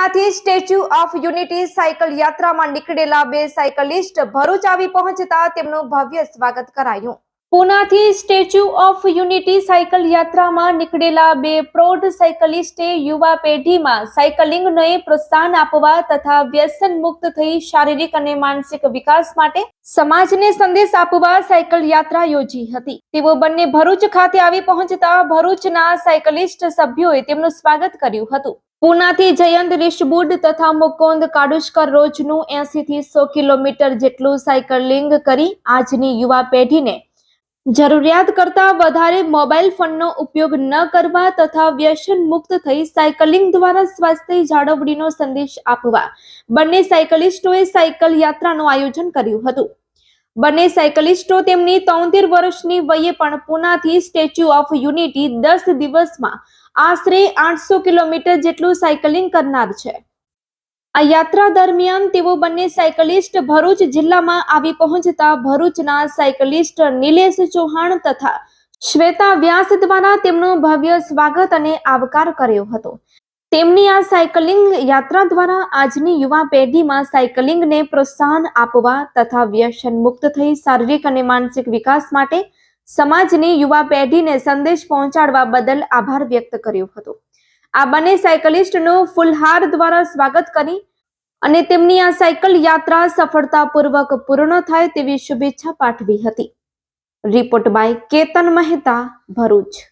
પૂનાથી statue of unity cycle યાત્રામાં નીકળેલા બે સાયકલિસ્ટ ભરૂચ આવી પહોંચતા તેમનું ભવ્ય સ્વાગત કરાયું. પૂનાથી સ્ટેચ્યુ ઓફ યુનિટી સાયકલ યાત્રામાં નીકળેલા બે પ્રૌઢ સાયકલિસ્ટે યુવા પેઢીમાં સાયકલિંગને પ્રોત્સાહન આપવા તથા વ્યસન મુક્ત થઈ શારીરિક અને માનસિક વિકાસ માટે સમાજને સંદેશ આપવા સાયકલ યાત્રા યોજી હતી. તેઓ બંને ભરૂચ ખાતે આવી પહોંચતા ભરૂચના સાયકલિસ્ટ સભ્યોએ તેમનું સ્વાગત કર્યું હતું. પૂનાથી જયંત રિશબુડ તથા મુકુંદ કાડુષ્કર રોજનું એસી થી સો કિલોમીટર જેટલું સાયકલિંગ કરી આજની યુવા પેઢીને જરૂરિયાત કરતા વધારે મોબાઈલ ફોનનો ઉપયોગ ન કરવા તથા વ્યસન મુક્ત થઈ સાયકલિંગ દ્વારા સ્વાસ્થ્ય જાળવણીનો સંદેશ આપવા. બંને સાયકલિસ્ટોએ સાયકલ યાત્રાનું આયોજન કર્યું હતું. બંને સાયકલિસ્ટો તેમની તોતેર વર્ષની વયે પણ પુનાથી સ્ટેચ્યુ ઓફ યુનિટી દસ દિવસમાં આશરે આઠસો કિલોમીટર જેટલું સાયકલિંગ કરનાર છે. આ યાત્રા દરમિયાન તેઓ બંને સાયકલિસ્ટ ભરૂચ જિલ્લામાં આવી પહોંચતા ભરૂચના સાયકલિસ્ટ નિલેશ ચૌહાણ તથા શ્વેતા વ્યાસ દ્વારા તેમનું ભવ્ય સ્વાગત અને આવકાર કર્યો હતો. તેમની આ સાયકલિંગ યાત્રા દ્વારા આજની યુવા પેઢીમાં સાયકલિંગને પ્રોત્સાહન આપવા તથા વ્યસન મુક્ત થઈ શારીરિક અને માનસિક વિકાસ માટે સમાજની યુવા પેઢીને સંદેશ પહોંચાડવા બદલ આભાર વ્યક્ત કર્યો હતો. આ બંને સાયકલિસ્ટનું ફુલહાર દ્વારા સ્વાગત કરી અને તેમની આ સાયકલ યાત્રા સફળતાપૂર્વક પૂર્ણ થાય તેવી શુભેચ્છા પાઠવી હતી. Report by Ketan Mehta Bharuch.